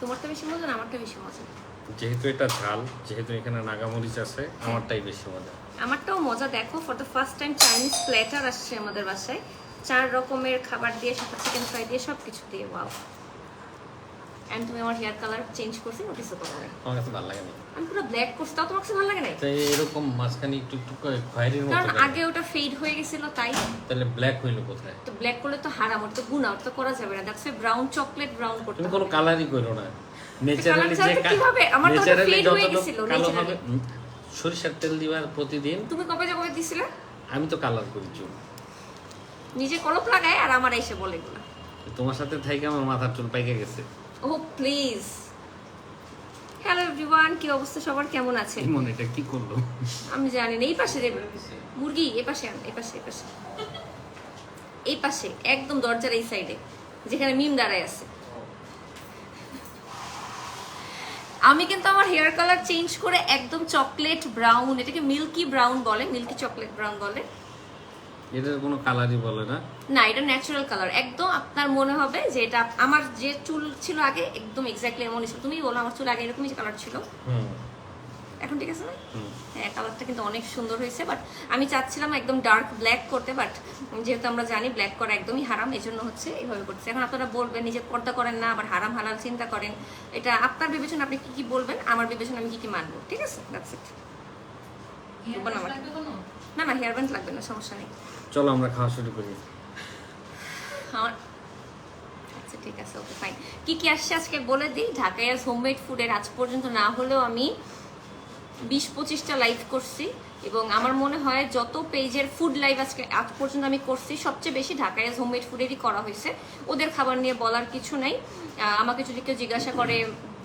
তোমারটা বেশি মজা না আমারটা বেশি মজা? যেহেতু এটা ঝাল যেহেতু এখানে নাগামরিচ আছে আমারটাই বেশি মজা। আমারটাও মজা দেখো for the first time Chinese platter আসছে আমাদের বাসায়। চার রকমের খাবার দিয়ে সাথে চিকেন ফ্রাই দিয়ে সব কিছু দিয়ে ওয়াও অ্যান্ড তুমি আমার হেয়ার কালার চেঞ্জ করছি নোটিসও করো নাই। আমার কাছে ভালো লাগে না। আমি পুরো ব্ল্যাক করছি তাও তোমার কাছে ভালো লাগে নাই? তাই এরকম মাঝখানে একটু একটু করে খয়েরির মতো কারণ আগে ওটা ফেড হয়ে গেছিল তাই। তাহলে ব্ল্যাক হইল কোথায়? তো ব্ল্যাক করলে তো হারাম ওটা তো গুণা ওটা তো করা যাবে না। দ্যাটস ব্রাউন চকলেট ব্রাউন করতে তুমি কোনো কালারই করো না। ন্যাচারালি যে কীভাবে? আমার তো ন্যাচারালি fade হয়ে গেছিল, হবে সরিষার তেল দিবার প্রতিদিন। তুমি কবে কবে দিছিলে? আমি তো কালার করি চুল। নিজে কলপ লাগায় আর আমার এসে বলে এগুলো। তোমার সাথে থেকে আমার মাথার চুল পাইকে গেছে। ও প্লিজ হ্যালো এভরিওয়ান কি অবস্থা? সবার কেমন আছে? ইমন এটা কি করল? আমি জানি না। এই পাশে দেবে মুরগি এ পাশে আন এই পাশে এই পাশে। এই পাশে একদম দরজার এই সাইডে যেখানে মিম দাঁড়ায় আছে। আমি কিন্তু আমার হেয়ার কালার চেঞ্জ করে একদম চকলেট ব্রাউন এটাকে মিল্কি ব্রাউন বলে মিল্কি চকলেট ব্রাউন বলে। এটার কোনো কালারই বলে না। না এটা ন্যাচারাল কালার একদম আপনার মনে হবে যে এটা আমার যে চুল ছিল আগে একদম এক্স্যাক্টলি এমনই ছিল। তুমি বলো আমার চুল আগে এরকমই কালার ছিল। হুম। এখন ঠিক আছে? না হুম। হ্যাঁ কালারটা কিন্তু অনেক সুন্দর হয়েছে বাট আমি চাচ্ছিলাম একদম ডার্ক ব্ল্যাক করতে বাট যেহেতু আমরা জানি ব্ল্যাক করা একদমই হারাম এই জন্য হচ্ছে এইভাবে করছে। এখন আপনারা বলবেন নিজে পর্দা করেন না আবার হারাম হালাল চিন্তা করেন। এটা আপনার বিবেচনা আপনি কি কি বলবেন আমার বিবেচনা আমি কি কি মানবো ঠিক আছে? দ্যাটস ইট না না হেয়ার ব্যান্ড লাগবে না সমস্যা নেই। চলো আমরা খাওয়া শুরু করি। আমার আচ্ছা ঠিক আছে ওকে ফাইন কি কি আসছে আজকে বলে দিই? ঢাকায় হোমমেড ফুডের আজ পর্যন্ত না হলেও আমি বিশ পঁচিশটা লাইভ করছি এবং আমার মনে হয় যত পেজের ফুড লাইভ আজকে, আজ পর্যন্ত আমি করছি, সবচেয়ে বেশি ঢাকায় হোমমেড ফুডেরই করা হয়েছে। ওদের খাবার নিয়ে বলার কিছু নাই। আমাকে যদি কেউ জিজ্ঞাসা করে,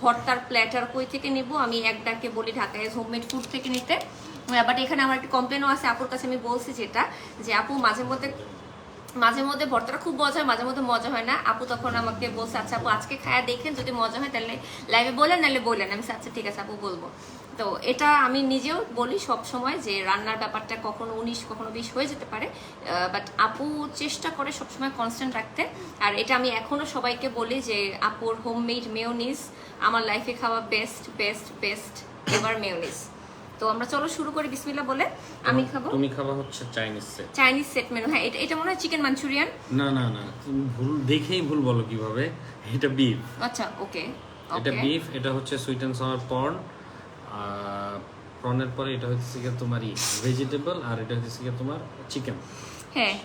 ভর্তার প্ল্যাটার কই থেকে নেব? আমি এক ডাকে বলি ঢাকায় হোমমেড ফুড থেকে নিতে। বাট এখানে আমার একটা কমপ্লেনও আছে, আপুর কাছে আমি বলছি যেটা, যে আপু মাঝে মধ্যে মাঝে মধ্যে ভর্তাটা খুব মজা হয়, মাঝে মধ্যে মজা হয় না। আপু তখন আমাকে বলছে আচ্ছা আপু, আজকে খায়া দেখেন, যদি মজা হয় তাহলে লাইভে বলেন, নাহলে বললেন আমি আচ্ছা ঠিক আছে, আপু, বলব। তো এটা আমি নিজেও বলি সব সময় যে রান্নার ব্যাপারটা কখনো উনিশ, কখনো বিশ হয়ে যেতে পারে বাট আপু চেষ্টা করে সবসময় কনস্ট্যান্ট রাখতে। আর এটা আমি এখনও সবাইকে বলি যে আপুর হোম হোমমেড মেয়োনিজ আমার লাইফে খাওয়া বেস্ট বেস্ট বেস্ট এবার মেয়োনিজ তো আমরা চলো শুরু করি বিসমিল্লা বলে। আমি খাব। তুমি খাবা হচ্ছে Chinese set Chinese set menu হ্যাঁ এটা এটা মনে হয় চিকেন মাঞ্চুরিয়ান না না না তুমি ভুল দেখেই ভুল বলো কীভাবে। এটা বিফ আচ্ছা ওকে এটা বিফ এটা হচ্ছে সুইট অ্যান্ড সাওয়ার পর্ন প্রনের পরে এটা হচ্ছে গিয়ে তোমার ভেজিটেবল আর এটা হচ্ছে গিয়ে তোমার চিকেন হ্যাঁ।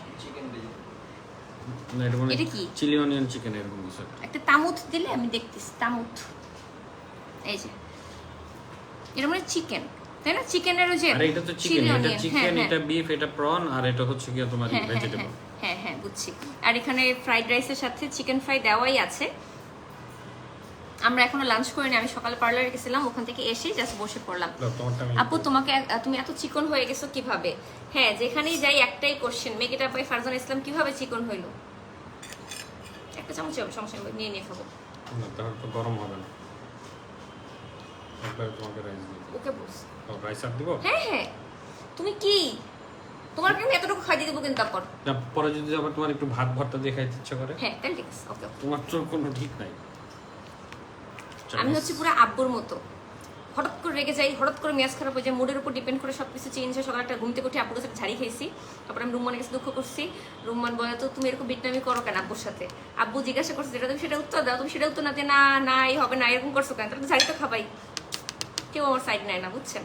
না এটা মানে এটা কি? চিলি অনিয়ন চিকেন এরকম কিছু একটা। একটা তামুত দিলে আমি দেখতেছি তামুত এই যে। এটা মানে চিকেন তাই না? চিকেনের যে আর এটা তো চিকেন এটা চিকেন হ্যাঁ, এটা বিফ এটা প্রন আর এটা হচ্ছে গিয়ে তোমার হ্যাঁ, হ্যাঁ, ভেজিটেবল হ্যাঁ, হ্যাঁ হ্যাঁ বুঝছি। আর এখানে ফ্রাইড রাইসের সাথে চিকেন ফ্রাই দেওয়াই আছে। আমরা এখনও লাঞ্চ করিনি আমি সকালে পার্লারে গেছিলাম ওখান থেকে এসে জাস্ট বসে পড়লাম। আপু তোমাকে তুমি এত চিকন হয়ে গেছো কীভাবে? হ্যাঁ যেখানেই যাই একটাই কোশ্চেন মেগেটা বাই ফারজান ইসলাম কীভাবে চিকন হইল? একটা চামচ সমস্যা নিয়ে নিয়ে খাব। না তাহলে তো গরম হবে না। তোমাকে রাইস দিব ওকে বলস রাইস আর দিব? হ্যাঁ হ্যাঁ। তুমি কি? তোমার কিন্তু এতটুকু খাই দেবো কিন্তু তারপর। পরে যদি আবার তোমার একটু ভাত ভর্তা দিয়ে খাইতে ইচ্ছা করে? হ্যাঁ তাহলে ঠিক আছে ওকে তোমার তো কোনো ঠিক নাই। আমি হচ্ছে পুরো আব্বুর মতো। হঠাৎ করে রেগে যাই হঠাৎ করে মেয়াজ খারাপ হয়ে যায় মুডের উপর ডিপেন্ড করে সব কিছু চেঞ্জ হয়। সকালে একটা ঘুমতে উঠে আব্বুর কাছে ঝাড়ি খাইছি। তারপর আমি রুম্মানের কাছে দুঃখ করছি। রুম্মান বলে তো তুমি এরকম বিটনামি করো কেন আব্বুর সাথে? আব্বু জিজ্ঞাসা করছে যেটা তুমি সেটা উত্তর দাও। তুমি সেটা উত্তর না দিয়ে না না এই হবে না এরকম করছ কেন? তাহলে ঝাড়ি তো খাবাই। কেউ আমার সাইড নেয় না বুঝছেন?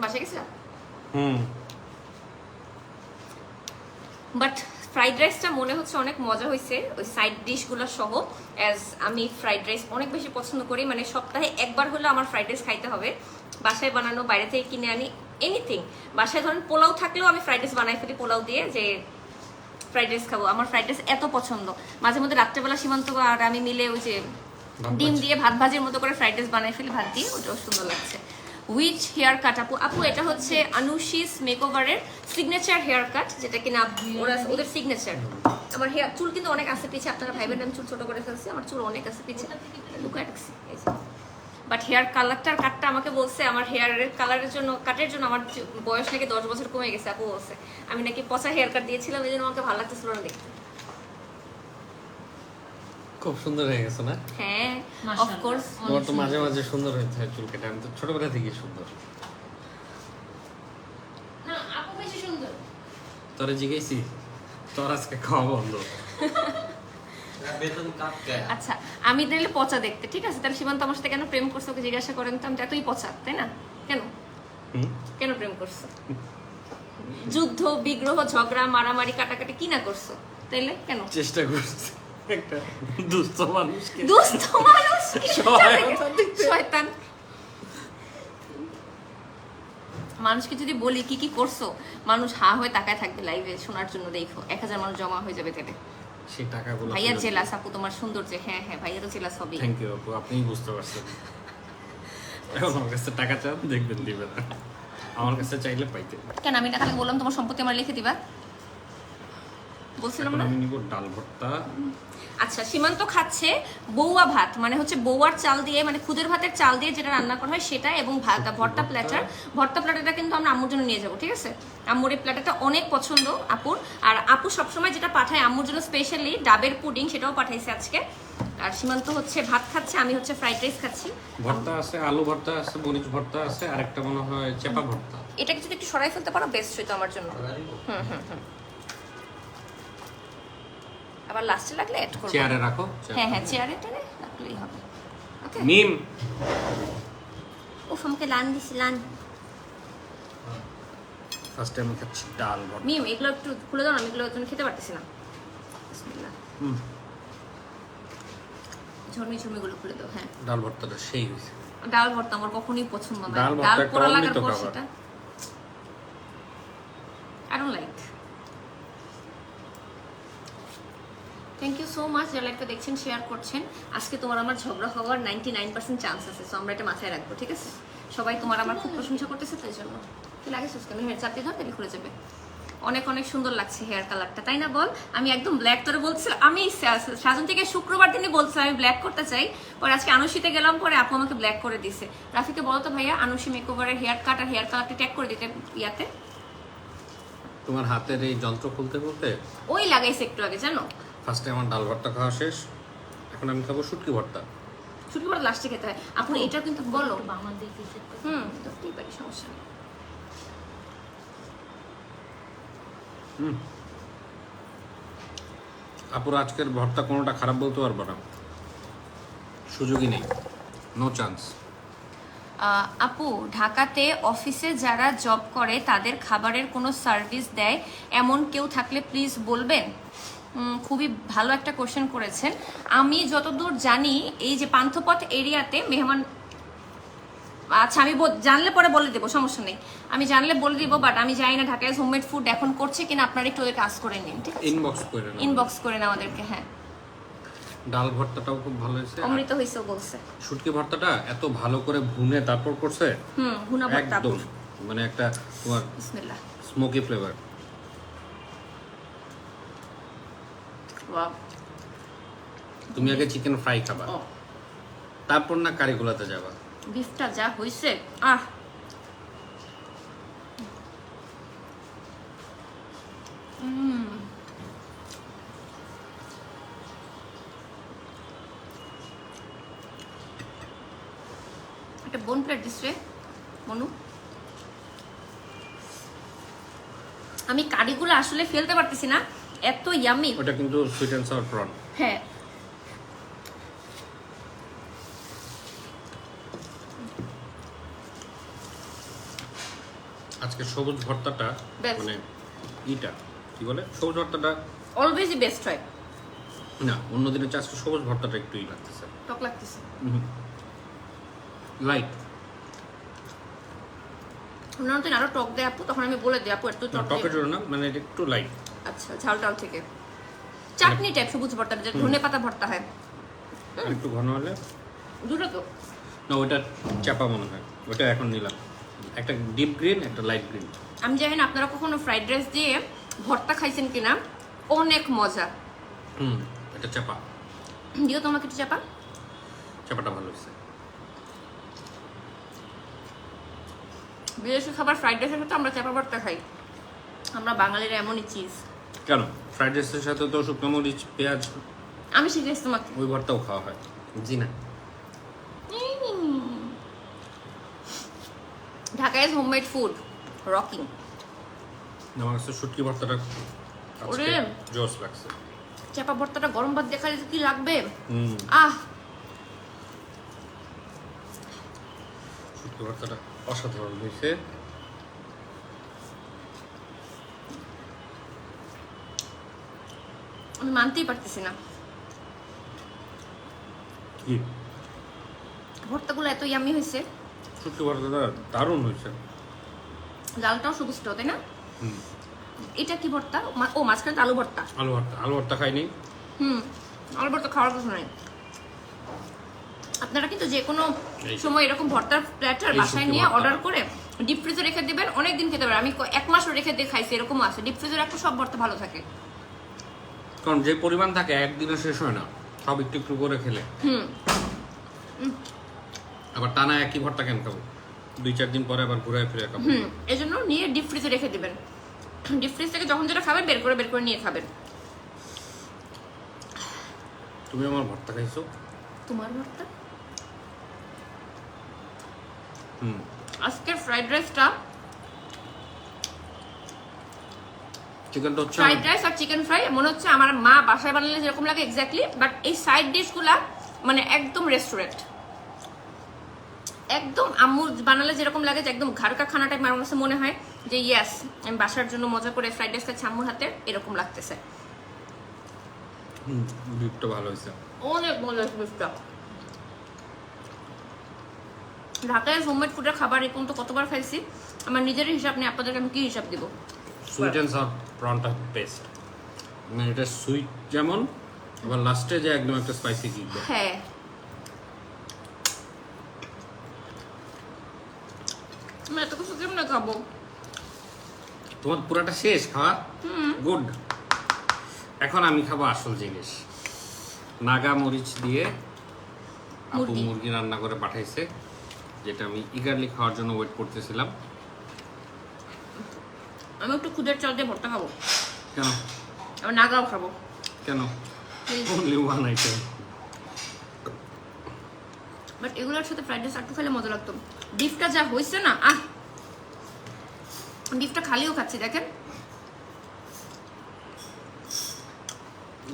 বাসায় গেছিলাম হুম। বাট ফ্রাইড রাইসটা মনে হচ্ছে অনেক মজা হয়েছে ওই সাইড ডিশগুলো সহ অ্যাজ আমি ফ্রাইড রাইস অনেক বেশি পছন্দ করি মানে সপ্তাহে একবার হলেও আমার ফ্রাইড রাইস খাইতে হবে। বাসায় বানানো বাইরে থেকে কিনে আনি এনিথিং বাসায় ধরেন পোলাও থাকলেও আমি ফ্রাইড রাইস বানাই ফেলি পোলাও দিয়ে যে ফ্রাইড রাইস খাব। আমার ফ্রাইড রাইস এত পছন্দ। মাঝে মধ্যে রাত্রেবেলা সীমান্ত আর আমি মিলে ওই যে ডিম দিয়ে ভাত ভাজির মতো করে ফ্রাইড রাইস বানাই ফেলি ভাত দিয়ে ওটাও সুন্দর লাগছে। উইচ হেয়ার কাট আপু আপু এটা হচ্ছে আনুশিস মেকওভারের সিগনেচার হেয়ার কাট যেটা কিনা ওরা ওদের সিগনেচার আমার হেয়ার চুল কিন্তু অনেক আছে পিছে আপনারা ভাইবেন আমি চুল ছোট করে ফেলছি আমার চুল অনেক আছে পিছে। লুকায় রাখছি বাট হেয়ার কালারটার কাটটা আমাকে বলছে আমার হেয়ারের কালারের জন্য কাটের জন্য আমার বয়স নাকি দশ বছর কমে গেছে আপু বলছে। আমি নাকি পচা হেয়ার কাট দিয়েছিলাম এই জন্য আমাকে ভালো লাগতেছিল না দেখতে। খুব সুন্দর হয়ে গেছে না? হ্যাঁ মাশাআল্লাহ। অফকোর্স তোমার তো মাঝে মাঝে সুন্দর চুল কেটে আমি তো ছোটবেলা থেকেই সুন্দর। না আপু বেশি সুন্দর। তোরে জিজ্ঞেসি তোর আজকে খাওয়া বন্ধ। আচ্ছা আমি তাহলে পচা দেখতে ঠিক আছে? তাহলে সীমান্ত আমার সাথে কেন প্রেম করছ ওকে জিজ্ঞাসা করেন তো? আমি তো এতই পচা তাই না? কেন? কেন প্রেম করছ? যুদ্ধ বিগ্রহ ঝগড়া মারামারি কাটাকাটি কি না করছ? তাইলে কেন? চেষ্টা করছি। একটা দুস্থ মানুষকে। দুস্থ। শয়তান। যদি বলি কি কি করছ? মানুষ হা হয়ে তাকায় থাকবে লাইভে শোনার জন্য দেখো। এক হাজার মানুষ জমা হয়ে যাবে তাহলে সেই টাকাগুলো ভাইয়া জেলাস আপু তোমার সৌন্দর্য। হ্যাঁ হ্যাঁ ভাইয়ারও জেলাস থ্যাংক ইউ আপু আপনিই বুঝতে পারছেন। এখন আমার কাছে টাকা চান দেখবেন দিবে না। আমার কাছে চাইলে পাইতে কেন আমি তাহলে বললাম তোমার সম্পত্তি আমার লিখে দিবা? বলছিলাম না? আমি নিব ডাল ভর্তা আচ্ছা সীমান্ত খাচ্ছে বৌয়া ভাত মানে হচ্ছে বৌয়ার চাল দিয়ে মানে খুদের ভাতের চাল দিয়ে যেটা রান্না করা হয় সেটা এবং ভাত ভর্তা প্ল্যাটার ভর্তা প্ল্যাটারটা কিন্তু আমরা আম্মুর জন্য নিয়ে যাব ঠিক আছে? আম্মুর এই প্ল্যাটারটা অনেক পছন্দ আপুর আর আপু সবসময় যেটা পাঠায় আম্মুর জন্য স্পেশালি ডাবের পুডিং সেটাও পাঠাইছে আজকে। আর সীমান্ত হচ্ছে ভাত খাচ্ছে আমি হচ্ছে ফ্রাইড রাইস খাচ্ছি। ভর্তা আছে আলু ভর্তা আছে মরিচ ভর্তা আছে আর একটা মনে হয় চেপা ভর্তা। এটাকে যদি একটু সরাই ফেলতে পারো বেস্ট হইতো আমার জন্য। হুম হুম হুম। আবার লাস্টে লাগলে অ্যাড করব। চেয়ারে রাখো হ্যাঁ হ্যাঁ চেয়ারে টেনে রাখলেই হবে। ওকে মিম উফ আমাকে লান দিছি লান। ফার্স্টে আমি খাচ্ছি ডাল ভর্তা। মিম এগুলো একটু খুলে দাও আমি এগুলো খেতে পারতেছি না বিসমিল্লাহ। হুম, ঝর্মি ঝর্মিগুলো খুলে দাও হ্যাঁ। ডাল ভর্তাটা সেই হয়েছে। ডাল ভর্তা আমার কখনোই পছন্দ না। ডাল পোড়া লাগার পর সেটা I don't like thank you so much যারা লাইভটা দেখছেন শেয়ার করছেন। আজকে তোমার আমার ঝগড়া হওয়ার নাইনটি নাইন পার্সেন্ট চান্স আছে সো আমরা এটা মাথায় রাখব ঠিক আছে? সবাই তোমার আমার খুব প্রশংসা করতেছে তাই জন্য। কি লাগে সুস্কে আমি হেয়ার চাপতে ধর তাহলে খুলে যাবে। অনেক অনেক সুন্দর লাগছে হেয়ার কালারটা তাই না বল? আমি একদম ব্ল্যাক তোরে বলছিলাম আমি সাজন থেকে শুক্রবার দিনই বলছিলাম আমি ব্ল্যাক করতে চাই। পরে আজকে আনুষিতে গেলাম পরে আপু আমাকে ব্ল্যাক করে দিছে। রাফিকে বলো তো ভাইয়া আনুষি মেকওভারের হেয়ার কাট আর হেয়ার কালারটা ট্যাগ করে দিতে ইয়াতে। তোমার হাতের এই যন্ত্র খুলতে খুলতে? ওই লাগাইছে একটু আগে জানো? ফার্স্টে আমার ডাল ভর্তা খাওয়া শেষ। এখন আমি খাব শুটকি ভর্তা। শুটকি পরে লাস্টে খেতে হয়। আপু এটা কিন্তু বলো। হুম। ধরতেই পারি সমস্যা নেই। হুম। আপুর আজকের ভর্তা কোনোটা খারাপ বলতে পারব না। সুযোগই নেই। নো চান্স আপু ঢাকাতে অফিসে যারা জব করে তাদের খাবারের কোনো সার্ভিস দেয়? এমন কেউ থাকলে প্লিজ বলবেন? খুবই ভালো একটা কোশ্চেন করেছেন। আমি যতদূর জানি এই যে পান্থপথ এরিয়াতে মেহমান আচ্ছা আমি জানলে পরে বলে দেবো সমস্যা নেই। আমি জানলে বলে দিব বাট আমি জানি না ঢাকায় হোমমেড ফুড এখন করছে কিনা আপনারা একটু ওদের কাজ করে নিন ঠিক ইনবক্স করে নাও ইনবক্স করে না আমাদেরকে হ্যাঁ। ডাল ভর্তাটাও খুব ভালো হয়েছে। অমৃত হয়েছেও বলছে। শুটকি ভর্তাটা এত ভালো করে ভুনে তারপর করছে? হুম হুনা ভর্তা মানে একটা তোমার বিসমিল্লাহ। স্মোকি ফ্লেভার তুমি আগে চিকেন ফ্রাই খাবা। তারপর না কারিগুলাতে যাবা। বিফটা যা হয়েছে আহ। একটা বোন প্লেট দিস রে মনু। আমি কারিগুলো আসলে ফেলতে পারতেছি না। এত ইয়ামি ওটা কিন্তু সুইট অ্যান্ড সাওয়ার প্রন হ্যাঁ। আজকে সবুজ ভর্তাটা. মানে ইটা কি বলে? সবুজ ভর্তাটা অলওয়েজই বেস্ট হয়। না অন্য দিনের আজকে সবুজ ভর্তাটা একটু ই লাগতেছে। টক লাগতেছে। লাইট অন্যান্য দিন আরও টক দেয় আপু তখন আমি বলে দিই আপু একটু টক টকের জন্য না মানে একটু লাইট আচ্ছা ঝাল টাল থেকে চাটনি টাইপ সবুজ ভর্তা যেটা ধনে পাতা ভর্তা হয়। একটু ঘন হলে? দুটো তো। না ওটা চাপা মনে হয়। ওটা এখন নিলাম। একটা ডিপ গ্রিন একটা লাইট গ্রিন আমি জানি না আপনারা কখনো ফ্রাইড রাইস দিয়ে ভর্তা খাইছেন কিনা? অনেক মজা। হুম এটা চাপা। দিও তোমাকে একটু চাপা। চাপাটা ভালো হয়েছে। বিদেশি খাবার ফ্রাইড রাইসের সাথে আমরা চাপা ভর্তা খাই। আমরা বাঙালিরা এমনই চিজ কেন? ফ্রাইড রাইসের সাথে তো শুকনো মরিচ পেঁয়াজ আমি শিখেছি তোমাকে। ওই ভর্তাও খাওয়া হয়। জি না। Dhaka is homemade food rocking আমার কাছে শুটকি ভর্তাটা ওরে। জোস লাগছে। চাপা ভর্তাটা গরম ভাত দেখালে কি লাগবে? আহ! শুটকি ভর্তাটা অসাধারণ হয়েছে। আমি মানতেই পারতেছি না কি ভর্তাগুলো এত ইয়ামি হয়েছে শুটকি ভর্তাটা দারুণ হয়েছে লালটাও সবুজটাও তাই না? এটা কি ভর্তা? ও মাঝখানে আলু ভর্তা। আলু ভর্তা। আলু ভর্তা খাইনি। হুম। আলু ভর্তা খাওয়ার কিছু নাই। আপনারা কিন্তু যে কোনো সময় এরকম ভর্তার প্ল্যাটার বাসায় নিয়ে অর্ডার করে ডিপ ফ্রিজে রেখে দেবেন অনেক দিন খেতে পারেন। আমি এক মাসও রেখে দিয়ে খাইছি এরকমও আছে। ডিপ ফ্রিজে রাখলে সব ভর্তা ভালো থাকে। কারণ যে পরিমাণ থাকে একদিনে শেষ হয় না। সব একটু একটু করে খেলে। হুম। আবার টানা একই ভর্তা কেন খাব? দুই চার দিন পরে আবার ঘুরে ফিরে খাব। হুম এই জন্য নিয়ে ডিপ ফ্রিজে রেখে দেবেন। ডিপ ফ্রিজ থেকে যখন যেটা খাবেন বের করে বের করে নিয়ে খাবেন। তুমি আমার ভর্তা খাইছো? তোমার ভর্তা? হুম। আজকের ফ্রাইড রাইসটা চিকেনটা হচ্ছে ফ্রাইড রাইস আর চিকেন ফ্রাই মনে হচ্ছে আমার মা বাসায় বানালে যেরকম লাগে এক্স্যাক্টলি বাট এই সাইড ডিশগুলা মানে একদম রেস্টুরেন্ট একদম আম্মু বানালে যেরকম লাগে যে একদম ঘাড়কা খানা টাইপ আমার কাছে মনে হয় যে ইয়াস আমি বাসার জন্য মজা করে ফ্রাইড রাইস খাচ্ছি আম্মুর হাতে এরকম লাগতেছে। বিফটা ভালো হয়েছে। অনেক হয়েছে বিফটা ঢাকায় হোমমেড ফুডের খাবার এই পর্যন্ত কতবার খাইছি আমার নিজের হিসাব নেই আপনাদেরকে আমি কি হিসাব দিব? সুইট অ্যান্ড সার প্রনটা বেস্ট মানে এটা সুইট যেমন আবার লাস্টে যে একদম একটা স্পাইসি কিক হ্যাঁ। আমি এত কিছু কেমনে খাব? তোমার পুরাটা শেষ খাওয়া? গুড এখন আমি খাব আসল জিনিস। নাগা মরিচ দিয়ে আপু মুরগি। মুরগি রান্না করে পাঠাইছে যেটা আমি ইগারলি খাওয়ার জন্য ওয়েট করতেছিলাম। আমি একটু খুদের চাল দিয়ে ভর্তা খাব। কেন? আমি নাগাও খাব। কেন? অনলি ওয়ান আইটেম বাট এগুলোর সাথে ফ্রাইড রাইস একটু খেলে মজা লাগতো। বিফটা যা হয়েছে না আহ! বিফটা খালিও খাচ্ছি দেখেন।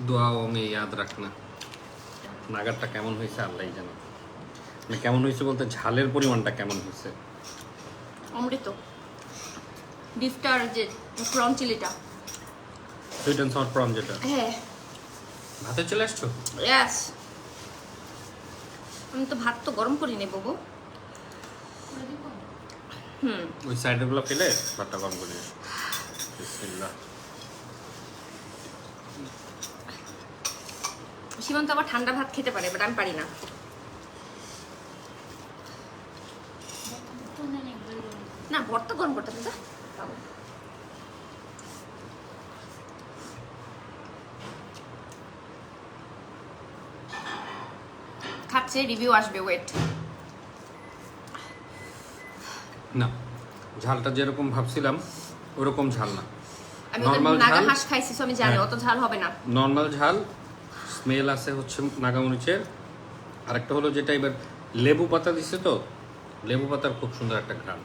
দোয়াও আমি ইয়াদ রাখনা। নাগারটা কেমন হয়েছে আল্লাহ জানো। মানে কেমন হয়েছে বলতে ঝালের পরিমাণটা কেমন হয়েছে? অমৃত। বিফটার যে প্রন চিলিটা। সুইট অ্যান্ড সফট প্রন যেটা। হ্যাঁ। ভাতে চলে আসছো? ইয়াস আমি তো ভাত তো গরম করি নেই বাবু। হুম। ওই সাইডেরগুলো খেলে ভাতটা গরম করে বিসমিল্লাহ। সীমান্ত আবার ঠান্ডা ভাত খেতে পারে বাট আমি পারি না। তো। না ভর্তা গরম করতে হবে যা খাচ্ছে রিভিউ আসবে ওয়েট না ঝালটা যেরকম ভাবছিলাম ওরকম ঝাল না। আমি Normal নাগা? হাঁস খাইছি আমি জানি হ্যাঁ। অত ঝাল হবে না। নর্মাল ঝাল স্মেল আছে হচ্ছে নাগামরিচের। আরেকটা হলো যেটা এবার লেবু পাতা দিছে তো লেবু পাতার খুব সুন্দর একটা ঘ্রাণ।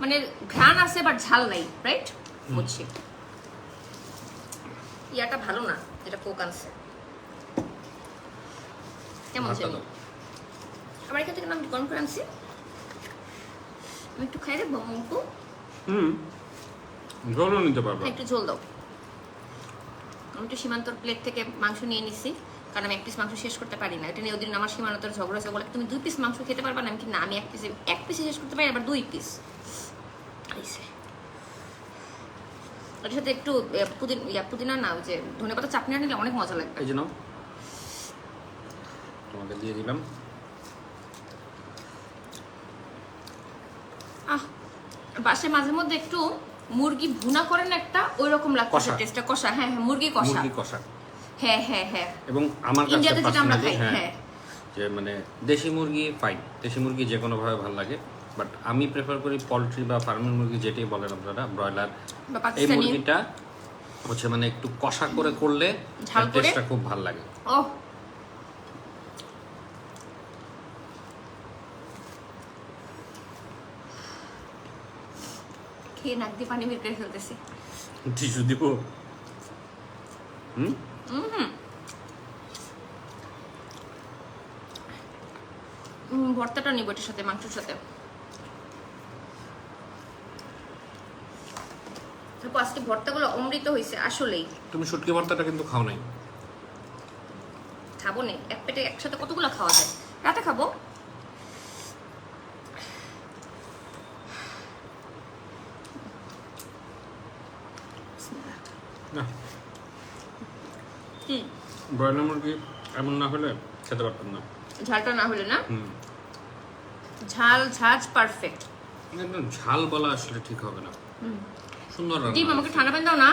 মানে ঘ্রাণ আছে বাট ঝাল নাই রাইট বুঝছি। ইয়াটা ভালো না। যেটা কোক আনছে। কেমন ছিল আমার এখান থেকে আমি করে আনছি। আমি একটু খাই দেবো মুখু হুম। ঝোলও নিতে পারব। একটু ঝোল দাও। আমি একটু সীমান্তর প্লেট থেকে মাংস নিয়ে নিছি কারণ আমি এক পিস মাংস শেষ করতে পারি না। এটা নিয়ে ওদিন আমার সীমান্তর ঝগড়া হয়েছে বলে তুমি দুই পিস মাংস খেতে পারবা না আমি কি না আমি এক পিস এক পিস শেষ করতে পারি আবার দুই পিস ওটার সাথে একটু পুদিন ইয়া পুদিনা না ওই যে ধনে পাতা চাটনি অনেক মজা লাগবে এই জন্য তোমাকে দিয়ে দিলাম। আহ বাসে মাঝে মধ্যে একটু মুরগি ভুনা করেন একটা ওই রকম লাগছে কষা। টেস্টটা কষা হ্যাঁ হ্যাঁ মুরগি কষা। মুরগি কষা। হ্যাঁ হ্যাঁ হ্যাঁ। এবং আমার কাছে ইন্ডিয়াতে যেটা আমরা খাই হ্যাঁ যে মানে দেশি মুরগি ফাইন দেশি মুরগি যে কোনোভাবে ভালো লাগে। বাট আমি প্রেফার করি পোলট্রি বা ফার্মের মুরগি যেটাই বলেন আপনারা ব্রয়লার এই মুরগিটা হচ্ছে মানে একটু কষা করে করলে টেস্টটা খুব ভালো লাগে। ও খেয়ে নাক দিয়ে পানি বের করে ফেলতেছি। টিস্যু দিব। হুম? ভর্তাটা নিব এটার সাথে মাংসের সাথে। আপু, আজকে ভর্তাগুলো অমৃত হয়েছে আসলেই। তুমি শুটকি ভর্তাটা কিন্তু খাও নাই। খাব নে এক পেটে একসাথে কতগুলো খাওয়া যায়? রাতে খাব। না। কি? ব্রয়লার মুরগি এমন না হলে খেতে পারতাম না। ঝালটা না হলে না? হুম। ঝাল ঝাঁজ পারফেক্ট ঝাল বলা আসলে ঠিক হবে না। সুন্দর ডিম আমাকে ঠান্ডা পানি দাও না।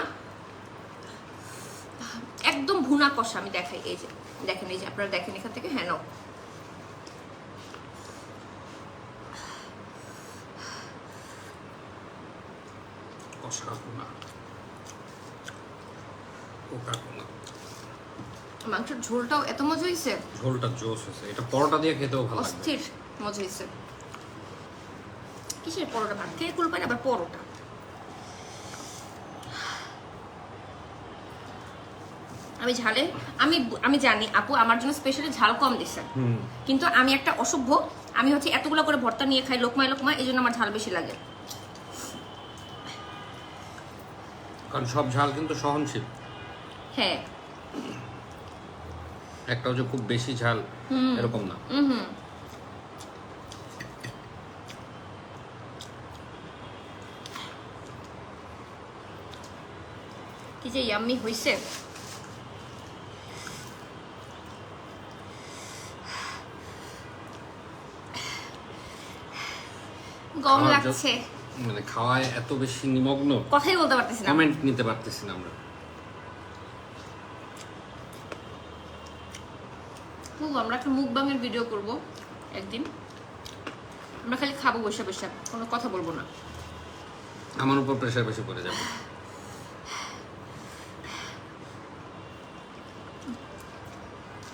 একদম ভুনা কষা আমি দেখাই এই যে দেখেন এই যে আপনারা দেখেন এখান থেকে হ্যাঁ কষা মাংসের ঝোলটাও এত মজা হয়েছে। ঝোলটা জোস হয়েছে। এটা পরোটা দিয়ে খেতেও ভালো অস্থির মজা হয়েছে। কিসের পরোটা ভাত কে কুল পায় আবার পরোটা। আমি ঝালে আমি আমি জানি আপু আমার জন্য স্পেশালি ঝাল কম হুম। কিন্তু আমি একটা অসভ্য আমি হচ্ছে এতগুলো করে ভর্তা নিয়ে খাই লোকমায় লোকমায় এই জন্য আমার ঝাল বেশি লাগে। কারণ সব ঝাল কিন্তু সহনশীল। হ্যাঁ। একটা হচ্ছে খুব বেশি ঝাল এরকম না। হুম হুম। কি যে ইয়াম্মি হইছে। যত- লাগছে। মানে খাওয়ায় এত বেশি নিমগ্ন? কথাই বলতে পারতেছি না। কমেন্ট নিতে পারতেছি না আমরা। খুব আমরা একটা মুখবাঙের ভিডিও করব একদিন। আমরা খালি খাব বসে বসে কোনো কথা বলব না। আমার উপর প্রেশার বেশি পড়ে যাবে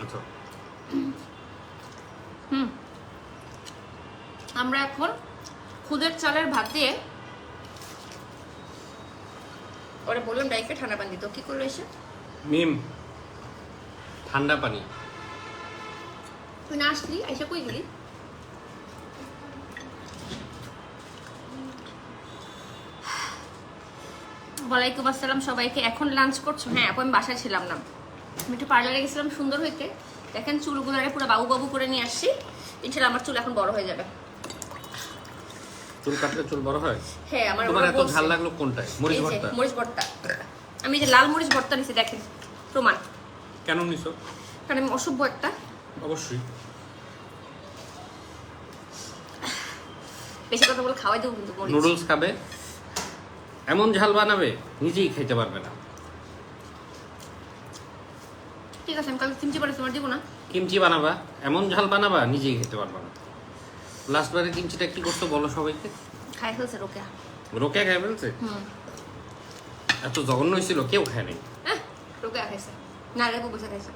আচ্ছা আমরা এখন খুদের চালের ভাত দিয়ে ওরা বললাম ডাইকে ঠান্ডা পানি দিত। কি করল এসে? মিম ঠান্ডা পানি। তুই না আসলি? এসে কই গেলি? ওয়ালাইকুম আসসালাম সবাইকে। এখন লাঞ্চ করছ? হ্যাঁ এখন আমি বাসায় ছিলাম না। আমি একটু পার্লারে গেছিলাম সুন্দর হইতে। দেখেন চুলগুলো পুরো বাবু বাবু করে নিয়ে আসছি। ইনশাল্লাহ আমার চুল এখন বড় হয়ে যাবে। চুল কাটলে চুল বড় হয়? হ্যাঁ আমার তোমার এত ঝাল লাগল কোনটায়? মরিচ ভর্তা? মরিচ ভর্তা। আমি যে লাল মরিচ ভর্তা নিছি দেখেন প্রমাণ। কেন নিছো? কারণ আমি অসভ্য একটা। অবশ্যই। বেশি কথা বলে খাওয়াই দেবো কিন্তু মরিচ। নুডলস খাবে? এমন ঝাল বানাবে নিজেই খেতে পারবে না। ঠিক আছে আমি কালকে কিমচি পারে তোমার দিব না? কিমচি বানাবা এমন ঝাল বানাবা নিজেই খেতে পারবে না। লাস্ট বারে কিমচিটা কি করতো বলো সবাইকে। খাই ফেলছে রোকে রোকে খায় ফেলছে? এত জঘন্য হয়েছিল কেউ খায় নাই। হ্যাঁ রোকে খাইছে। না বসে খাইছে।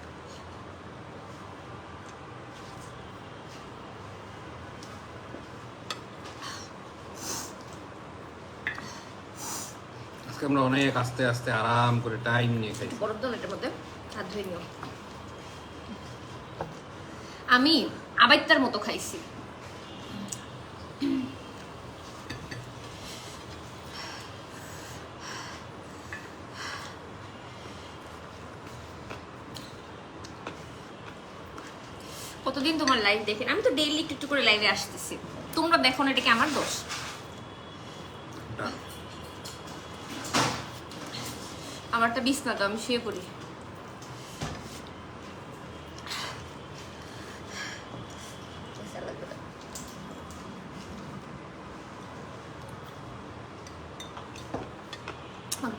আজকে আমরা অনেক আস্তে আস্তে আরাম করে টাইম নিয়ে খাই। বরফ দাও না এটার মধ্যে হাত ধুয়ে নিও। আমি আবাইত্তার মতো খাইছি। কতদিন তোমার লাইভ দেখেন? আমি তো ডেইলি একটু একটু করে লাইভে আসতেছি। তোমরা দেখো না এটা কি আমার দোষ. আমারটা বিছনা তো আমি শুয়ে পড়ি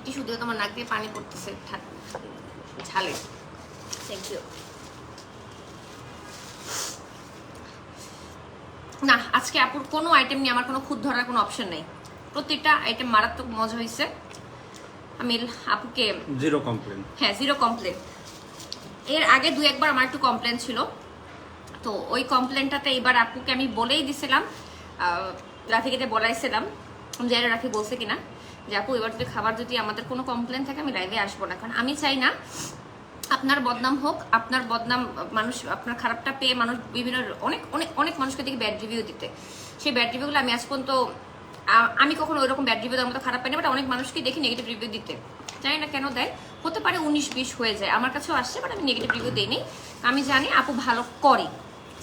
টিস্যু দিয়ে তোমার নাক দিয়ে পানি পড়তেছে ঝালে। থ্যাংক ইউ না আজকে আপুর কোনো আইটেম নিয়ে আমার কোনো খুদ ধরার কোনো অপশন নেই। প্রত্যেকটা আইটেম মারাত্মক মজা হয়েছে আমি আপুকে জিরো কমপ্লেন হ্যাঁ জিরো কমপ্লেন এর আগে দু একবার আমার একটু কমপ্লেন ছিল। তো ওই কমপ্লেনটাতে এবার আপুকে আমি বলেই দিছিলাম রাফিকে বলাইছিলাম। যে রাফি বলছে কিনা? যে আপু, এবার যদি খাবার যদি আমাদের কোনো কমপ্লেন থাকে, আমি লাইভে আসব না। কারণ আমি চাই না আপনার বদনাম হোক, আপনার বদনাম মানুষ, আপনার খারাপটা পেয়ে মানুষ বিভিন্ন, অনেক অনেক অনেক মানুষকে দিকে ব্যাড রিভিউ দিতে। সেই ব্যাড রিভিউগুলো আমি আজ পর্যন্ত আমি কখনো ওইরকম ব্যাড রিভিউ দেওয়ার মতো খারাপ পাইনি বাট অনেক মানুষকে দেখি নেগেটিভ রিভিউ দিতে। জানি না কেন দেয়। হতে পারে উনিশ বিশ হয়ে যায়, আমার কাছেও আসছে বাট আমি নেগেটিভ রিভিউ দিইনি। আমি জানি আপু ভালো করে।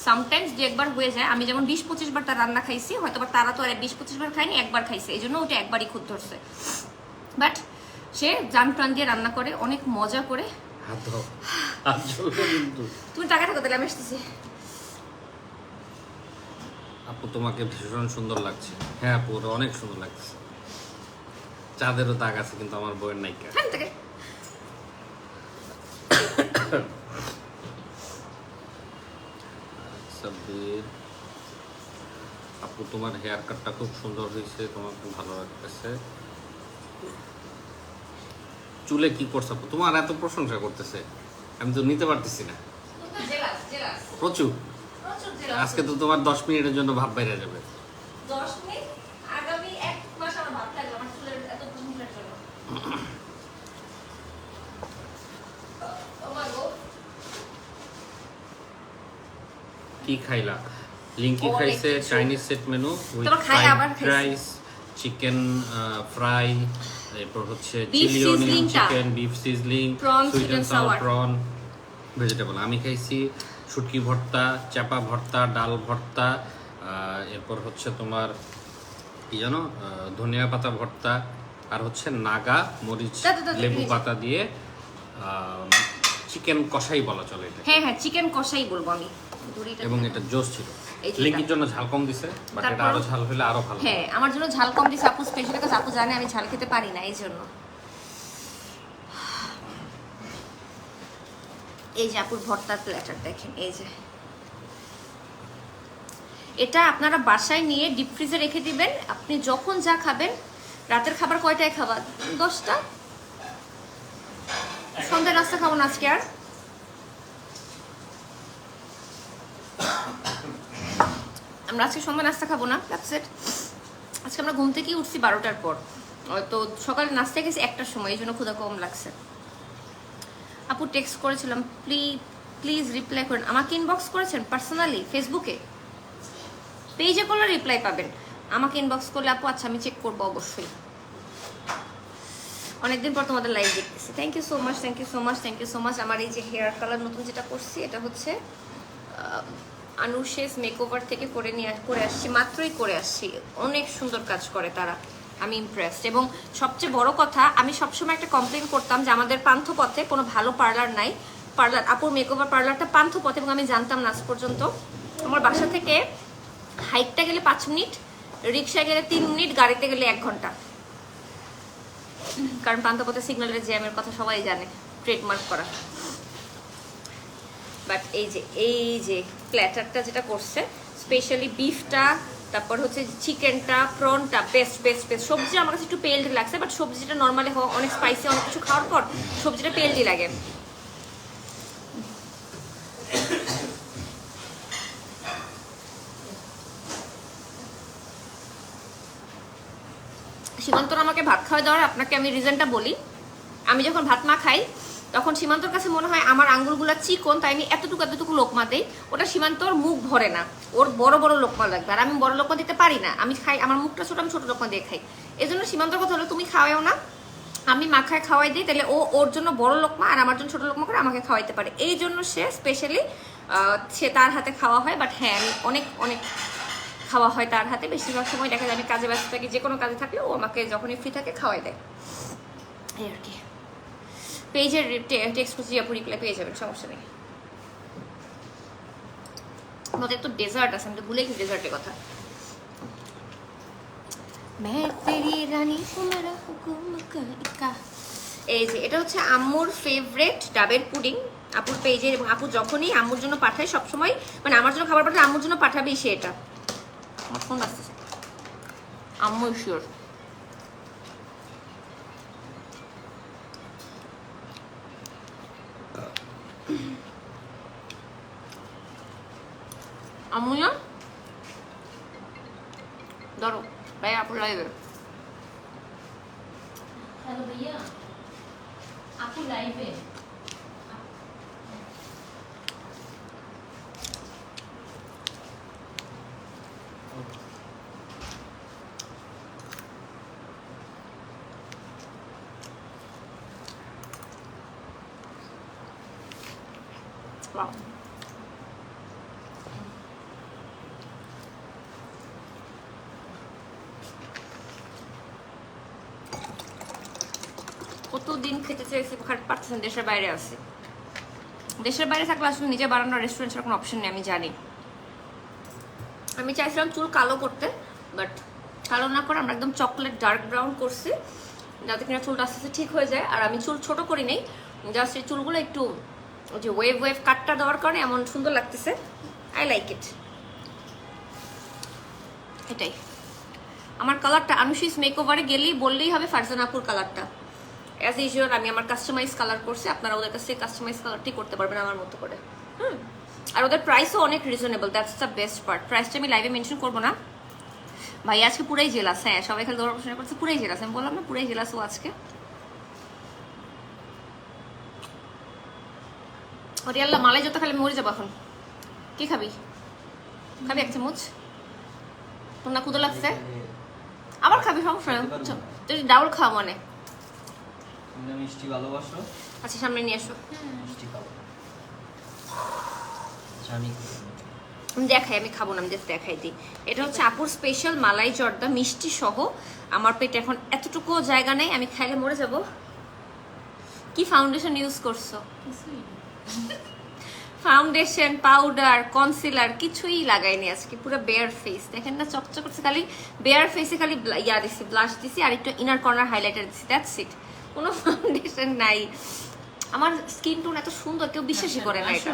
সামটাইমস দু একবার হয়ে যায় আমি যেমন বিশ পঁচিশ বার তার রান্না খাইছি হয়তো বা তারা তো আর বিশ পঁচিশ বার খায়নি একবার খাইছে এই জন্য ওটা একবারই খুদ ধরছে। বাট সে জান প্রাণ দিয়ে রান্না করে অনেক মজা করে। তুমি টাকা টাকা দিলে আমি আসতেছি। আপু তোমাকে ভীষণ সুন্দর লাগছে। হ্যাঁ আপু ওরা অনেক সুন্দর লাগছে। চাঁদেরও দাগ আছে কিন্তু আমার বইয়ের নায়িকা হ্যাঁ তাকে সাব্বির আপু তোমার হেয়ার কাটটা খুব সুন্দর হয়েছে তোমাকে ভালো লাগতেছে। চুলে কি করছ আপু? তোমার এত প্রশংসা করতেছে। আমি তো নিতে পারতেছি না। প্রচুর। আজকে তো তোমার দশ মিনিটের জন্য ভাব বাইরে যাবে দশ মিনিট আগামী এক মাস আমার ভাত লাগবে আমার চুলের এত প্রশংসার জন্য ও মা গো কি খাইলা লিঙ্কি খাইছে Chinese set menu with. Rice chicken fry এরপর হচ্ছে chili onion chicken beef sizzling sweet and sour prawn vegetable আমি খাইছি শুটকি ভর্তা চাপা ভর্তা ডাল ভর্তা এরপর হচ্ছে তোমার কি জানো ধনিয়া পাতা ভর্তা আর হচ্ছে নাগা মরিচ লেবু পাতা দিয়ে চিকেন কষাই বলা চলে এটা হ্যাঁ হ্যাঁ চিকেন কষাই বলব আমি। দড়িটা এবং এটা জোস ছিল। লিঙ্কির জন্য ঝাল কম দিছে বাট এটা আরও ঝাল হলে আরও ভালো হ্যাঁ আমার জন্য ঝাল কম দিছে আপু স্পেশালি কাজ আপু জানে আমি ঝাল খেতে পারি না এই জন্য এই যে আপুর ভর্তার প্ল্যাটার দেখেন এই যে। এটা আপনারা বাসায় নিয়ে ডিপ ফ্রিজে রেখে দিবেন আপনি যখন যা খাবেন রাতের খাবার কয়টায় খাবার দশটা? সন্ধ্যায় নাস্তা খাব না আজকে আর? আমরা আজকে সন্ধ্যা নাস্তা খাব না দ্যাটস ইট আজকে আমরা ঘুম থেকেই উঠছি বারোটার পর। তো সকালে নাস্তা গেছি একটার সময়, এই জন্য ক্ষুধা কম লাগছে। আপু টেক্সট করেছিলাম প্লিজ প্লিজ রিপ্লাই করেন। আমাকে ইনবক্স করেছেন পার্সোনালি ফেসবুকে পেজে করলে রিপ্লাই পাবেন। আমাকে ইনবক্স করলে আপু আচ্ছা আমি চেক করব অবশ্যই। অনেকদিন পর তোমাদের লাইভ দেখতেছি। Thank you so much thank you so much thank you so much আমার এই যে হেয়ার কালার নতুন যেটা করছি, এটা হচ্ছে আনুশেস মেকওভার থেকে করে নিয়ে করে আসছি, মাত্রই করে আসছি। অনেক সুন্দর কাজ করে তারা। আমি ইমপ্রেসড এবং সবচেয়ে বড় কথা, আমি সবসময় একটা কমপ্লেন করতাম যে আমাদের পান্থপথে কোনো ভালো পার্লার নাই। পার্লার আপুর মেকওভার পার্লারটা পান্থপথে এবং আমি জানতাম না আজ পর্যন্ত। আমার বাসা থেকে হাইটটা গেলে পাঁচ মিনিট, রিক্সায় গেলে তিন মিনিট, গাড়িতে গেলে এক ঘণ্টা। কারণ পান্থপথে সিগন্যালের জ্যামের কথা সবাই জানে ট্রেডমার্ক করা। বাট এই যে এই যে প্ল্যাটারটা যেটা করছে স্পেশালি বিফটা তারপর হচ্ছে চিকেনটা প্রনটা বেস্ট বেস্ট বেস্ট সবজি আমার কাছে একটু পেলডি লাগছে বাট সবজিটা নর্মালি অনেক স্পাইসি অনেক কিছু খাওয়ার পর সবজিটা পেলডি লাগে। সীমান্তর আমাকে ভাত খাওয়া দেওয়ার, আপনাকে আমি রিজনটা বলি। আমি যখন ভাত মা খাই তখন সীমান্তর কাছে মনে হয় আমার আঙ্গুলগুলো চিকন, তাই আমি এতটুকু এতটুকু লোকমা দেই। ওটা সীমান্তর মুখ ভরে না। ওর বড় বড় লোকমা লাগবে। আর আমি বড় লোকমা দিতে পারি না। আমি খাই, আমার মুখটা ছোট, আমি ছোট লোকমা দিয়ে খাই। এই জন্য সীমান্তর কথা হলো, তুমি খাওয়াও না। আমি মাখায় খাওয়াই দিই, তাহলে ও ওর জন্য বড় লোকমা আর আমার জন্য ছোট লোকমা করে আমাকে খাওয়াইতে পারে। এই জন্য সে স্পেশালি সে তার হাতে খাওয়া হয়। বাট হ্যাঁ আমি অনেক অনেক খাওয়া হয় তার হাতে। বেশিরভাগ সময় দেখা যায় আমি কাজে ব্যস্ত থাকি, যে কোনো কাজে থাকলে ও আমাকে যখনই ফ্রি থাকে খাওয়াই দেয়। এই আর কি। পেজের টেক্সট খুঁজে আপনি পেয়ে যাবেন সমস্যা নেই। আমাদের তো ডেজার্ট আছে আমি তো ভুলে গেছি ডেজার্টের কথা। এই যে এটা হচ্ছে আম্মুর ফেভারেট ডাবের পুডিং। আপুর পেজে আপু যখনই আম্মুর জন্য পাঠায় সবসময় মানে আমার জন্য খাবার পাঠায় আম্মুর জন্য পাঠাবেই সে এটা। আমার ফোন আসতেছে আম্মু শিওর আম্মু না ধরো ভাই আপু লাইভে হ্যালো ভাইয়া আপু লাইভে Wow. কতদিন খেতে চাইছি খাট পাচ্ছেন দেশের বাইরে আছে। দেশের বাইরে থাকলে আসলে নিজে বানানোর রেস্টুরেন্ট কোনো অপশন নেই, আমি জানি। আমি চাইছিলাম চুল কালো করতে বাট কালো না করে আমরা একদম চকলেট ডার্ক ব্রাউন করছি, যাতে কিনা চুলটা আস্তে আস্তে ঠিক হয়ে যায়। আর আমি চুল ছোট করি নেই জাস্ট এই চুলগুলো একটু যে ওয়েভ ওয়েভ কাটটা দেওয়ার কারণে এমন সুন্দর লাগতেছে। আই লাইক ইট এটাই। আমার কালারটা আনুশিস মেকওভারে গেলেই বললেই হবে ফারজানাপুর কালারটা অ্যাজ ইউজুয়াল আমি আমার কাস্টমাইজ কালার করছি আপনারা ওদের কাছে কাস্টমাইজ কালারটি করতে পারবেন আমার মতো করে। হুম? আর ওদের প্রাইসও অনেক reasonable that's the best part প্রাইসটা আমি লাইভে মেনশন করব না। ভাই আজকে পুরাই জেলাস হ্যাঁ সবাই খালি দৌড় প্রশ্ন করছে পুরাই জেলাস আমি বললাম না পুরাই জেলাস ও আজকে। ওরে আল্লাহ মালাই যত খালি মরে যাব এখন। কি খাবি? খাবি এক চামচ? তোর না ক্ষুদা লাগছে? আবার খাবি সমস্যা নেই। বুঝছ? তুই ডাবল খাওয়া মানে। তুমি মিষ্টি ভালোবাসো? আচ্ছা সামনে নিয়ে এসো। মিষ্টি খাব আচ্ছা আমি আমি দেখাই আমি খাব না আমি দেখাই দিই। এটা হচ্ছে আপুর স্পেশাল মালাই জর্দা মিষ্টি সহ। আমার পেটে এখন এতটুকু জায়গা নেই আমি খাইলে মরে যাব। কি ফাউন্ডেশন ইউজ করছ? ফাউন্ডেশন পাউডার কনসিলার কিছুই লাগাইনি আজকে পুরো বেয়ার ফেস দেখেন না চকচক করছে খালি বেয়ার ফেসে খালি ইয়া দিছি ব্লাশ দিছি আর একটু ইনার কর্নার হাইলাইটার দিছি দ্যাটস ইট কোনো ফাউন্ডেশন নাই। আমার স্কিন টোন এত সুন্দর কেউ বিশ্বাসই করে না এটা।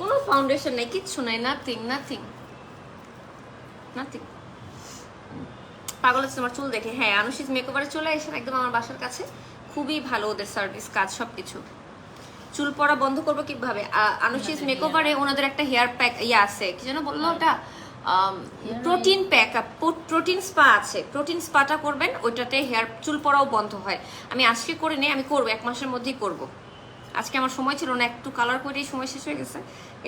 কোনো ফাউন্ডেশন নাই কিচ্ছু নাই নাথিং নাথিং নাথিং পাগল হচ্ছে তোমার চুল দেখে। হ্যাঁ আনুষিস মেকওভারে চলে এসে একদম আমার বাসার কাছে। খুবই ভালো ওদের সার্ভিস কাজ সব কিছু চুল পড়া বন্ধ করব কীভাবে? আনুষিস মেকওভারে ওনাদের একটা হেয়ার প্যাক ইয়ে আছে। কি যেন বলল ওটা? প্রোটিন প্যাক প্রোটিন স্পা আছে। প্রোটিন স্পাটা করবেন ওইটাতে হেয়ার চুল পড়াও বন্ধ হয়। আমি আজকে করে নেই আমি করব এক মাসের মধ্যেই করব। আজকে আমার সময় ছিল না একটু কালার করেই সময় শেষ হয়ে গেছে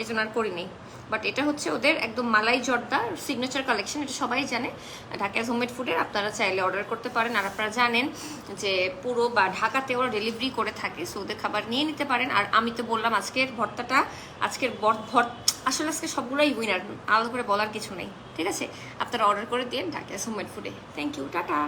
এই জন্য আর করিনি বাট এটা হচ্ছে ওদের একদম মালাই জর্দা সিগনেচার কালেকশন এটা সবাই জানে। ঢাকা হোমমেড ফুডের আপনারা চাইলে অর্ডার করতে পারেন। আর আপনারা জানেন যে পুরো বা ঢাকাতে ওরা ডেলিভারি করে থাকে সো ওদের খাবার নিয়ে নিতে পারেন। আর আমি তো বললাম আজকের ভর্তাটা, আজকের ভর আসলে আজকে সবগুলোই উইনার আলাদা করে বলার কিছু নেই। ঠিক আছে? আপনারা অর্ডার করে দিন ঢাকা হোমমেড ফুডে থ্যাংক ইউ টাটা!